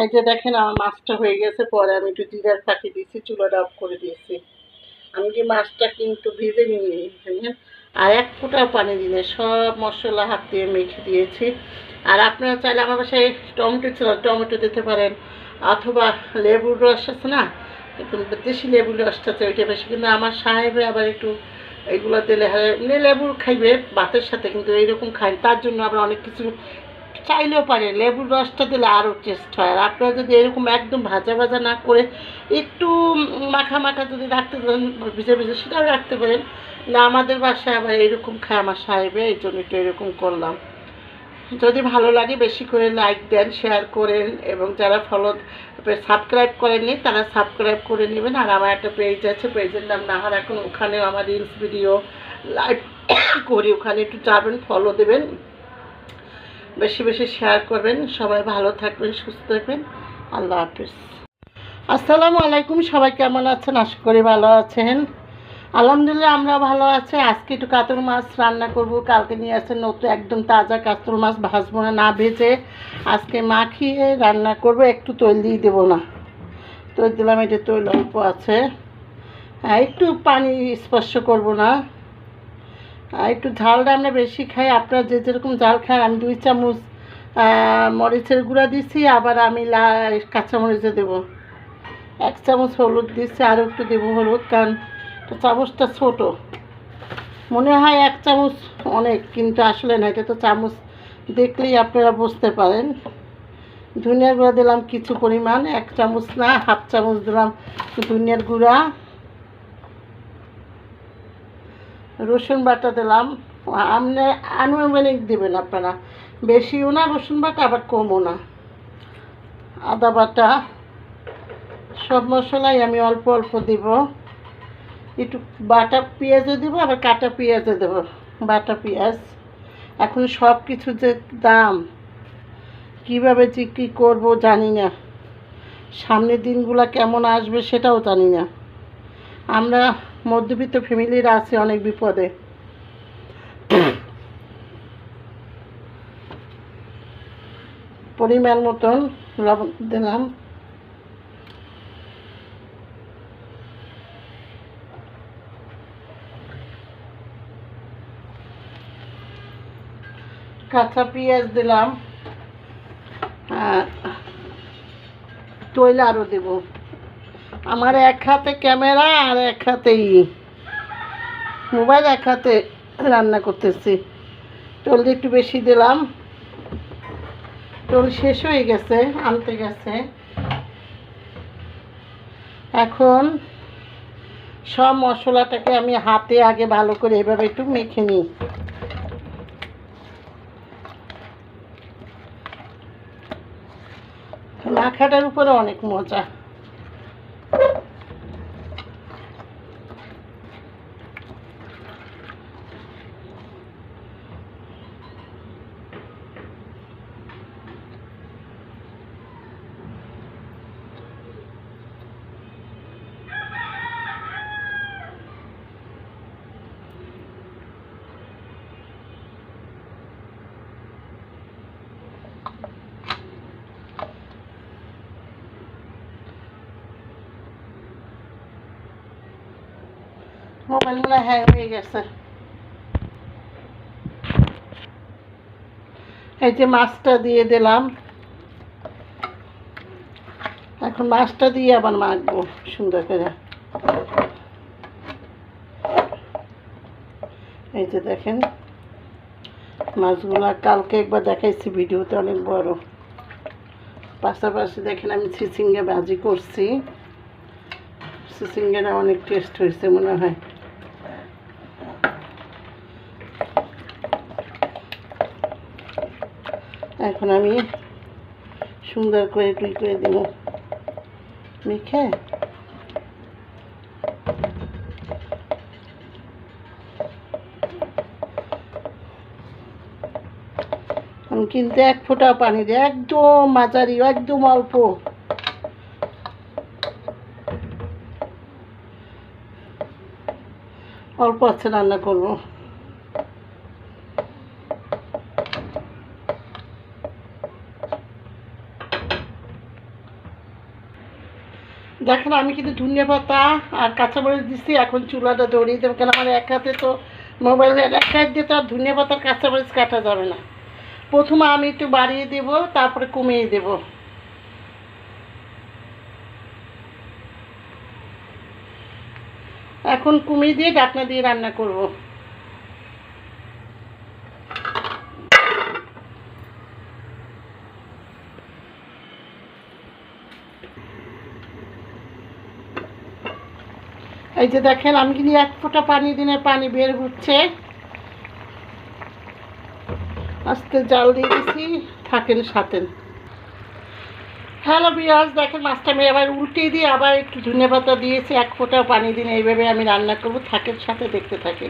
এই যে দেখেন, আমার মাছটা হয়ে গেছে, পরে আমি একটু জিরার ফাঁকি দিয়েছি চুলাটা অফ করে দিয়েছি। আমি কি মাছটা কিন্তু ভেজে নিয়ে নিয়েছি আর এক ফোঁটা পানি দিলে সব মশলা হাত দিয়ে মেখে দিয়েছি। আর আপনারা চাইলে আমার বাসায় টমেটো ছিল, টমেটো দিতে পারেন। অথবা লেবুর রস আছে না? দেশি লেবুর রসটা আছে, ওইটা বেশি। কিন্তু আমার সাহেবে আবার একটু এগুলো দিলে, হয়, এমনি লেবুর খাইবে, ভাতের সাথে, কিন্তু এইরকম খাই তার জন্য আবার অনেক কিছু চাইলেও পারে, লেবুর রসটা দিলে আরও টেস্ট হয়। আর আপনারা যদি এরকম একদম ভাজা ভাজা না করে একটু মাখা মাখা যদি রাখতে পারেন ভিজে ভিজে সেটাও রাখতে পারেন। না, আমাদের বাসায় আবার এরকম খায় আমার সাহেবে, এই জন্য একটু এরকম করলাম। যদি ভালো লাগে বেশি করে লাইক দেন শেয়ার করেন এবং যারা ফলো সাবস্ক্রাইব করেননি, তারা সাবস্ক্রাইব করে নেবেন। আর আমার একটা পেজ আছে পেজের নাম নাহার। এখন ওখানেও আমার রিলস ভিডিও লাইভ করি। ওখানে একটু যাবেন ফলো দেবেন। বেশি বেশি শেয়ার করবেন। সবাই ভালো থাকবেন, সুস্থ থাকবেন। আল্লাহ হাফিজ। আসসালামু আলাইকুম, সবাই কেমন আছেন? আশা করি ভালো আছেন। আলহামদুলিল্লাহ আমরা ভালো আছি। আজকে একটু কাতল মাছ রান্না করব। কালকে নিয়ে আসেন নতুন একদম তাজা কাতল মাছ ভাজবো না না ভেজে। আজকে মাখিয়ে রান্না করব। একটু তৈল দিয়ে দেবো না। তৈল দিলাম এটা তৈল অল্প আছে। হ্যাঁ একটু পানি স্পর্শ করব না। একটু ঝালটা আমরা বেশি খাই। আপনারা যে যেরকম ঝাল খান, আমি দুই চামচ মরিচের গুঁড়া দিছি, আবার আমি লা কাঁচা মরিচে দেবো। এক চামচ হলুদ দিচ্ছি আরও একটু দেবো হলুদ, কারণ চামচটা ছোট। মনে হয় এক চামচ অনেক, কিন্তু আসলে না, এটা তো চামচ দেখলেই আপনারা বুঝতে পারেন। ধনিয়ার গুঁড়া দিলাম কিছু পরিমাণ, এক চামচ না, হাফ চামচ দিলাম ধনিয়ার গুঁড়া। রসুন বাটা দিলাম। আপনি আনুমানিক দেবেন আপনারা। বেশিও না, রসুন বাটা আবার কমও না। আদা বাটা, সব মশলাই আমি অল্প অল্প দিব। একটু বাটা পেঁয়াজও দেবো, আবার কাটা পেঁয়াজও দেবো। বাটা পেঁয়াজ। এখন সব কিছু যে দাম, কীভাবে যে কী করব জানি না। সামনের দিনগুলো কেমন আসবে সেটাও জানি না। আমরা মধ্যবিত্ত ফ্যামিলিরা আছে অনেক বিপদে। পরিমাণ মতন লবণ দিলাম। কাঁচা পেঁয়াজ দিলাম। তৈল আরও দেব। আমার এক হাতে ক্যামেরা আর এক হাতে ই মোবাইল, এক হাতে রান্না করতেছি। টোল একটু বেশি দিলাম। টোল শেষ হয়ে গেছে, আনতে গেছে। এখন সব মশলাটাকে আমি হাতে আগে ভালো করে এভাবে একটু মেখে নিই। মাখাটার উপরে অনেক মজা। মোবাইল মনে হ্যাং হয়ে গেছে। এই যে মাছটা দিয়ে দিলাম। এখন মাছটা দিয়ে আবার মাখবো, সুন্দর করে। এই যে দেখেন, মাছগুলা কালকে একবার দেখাইছি ভিডিওতে, অনেক বড়। পাশাপাশি দেখেন আমি চিচিঙ্গা ভাজি করছি। চিচিঙ্গাটা অনেক টেস্ট হয়েছে মনে হয়। এখন আমি সুন্দর করে টুই করে দেবো। মেখে? কিন্তু এক ফোঁটা পানি দিই একদম মাঝারি, একদম অল্প। অল্প আছে রান্না করব। দেখেন, আমি কিন্তু ধনিয়া পাতা আর কাঁচামরিচ দিচ্ছি এখন চুলাটা ধরিয়ে দেবো। কেন আমার এক হাতে তো মোবাইলের এক হাত দিয়ে তো আর ধনিয়া পাতার কাঁচামরিচ কাটা যাবে না। প্রথমে আমি একটু বাড়িয়ে দেব, তারপরে কমিয়ে দেব। এখন কমিয়ে দিয়ে ডাকনা দিয়ে রান্না করব। এই যে দেখেন, আমি কিন্তু এক ফোঁটা পানি, দিনে পানি বের হচ্ছে। আস্তে জাল দিয়ে দিছি, থাকেন সাথেন। হ্যালো বিয়াস দেখেন মাছটা আমি আবার উল্টে দিয়ে আবার একটু ধনে পাতা দিয়েছি, এক ফোঁটা পানি দিন। এইভাবে আমি রান্না করব থাকের সাথে, দেখতে থাকি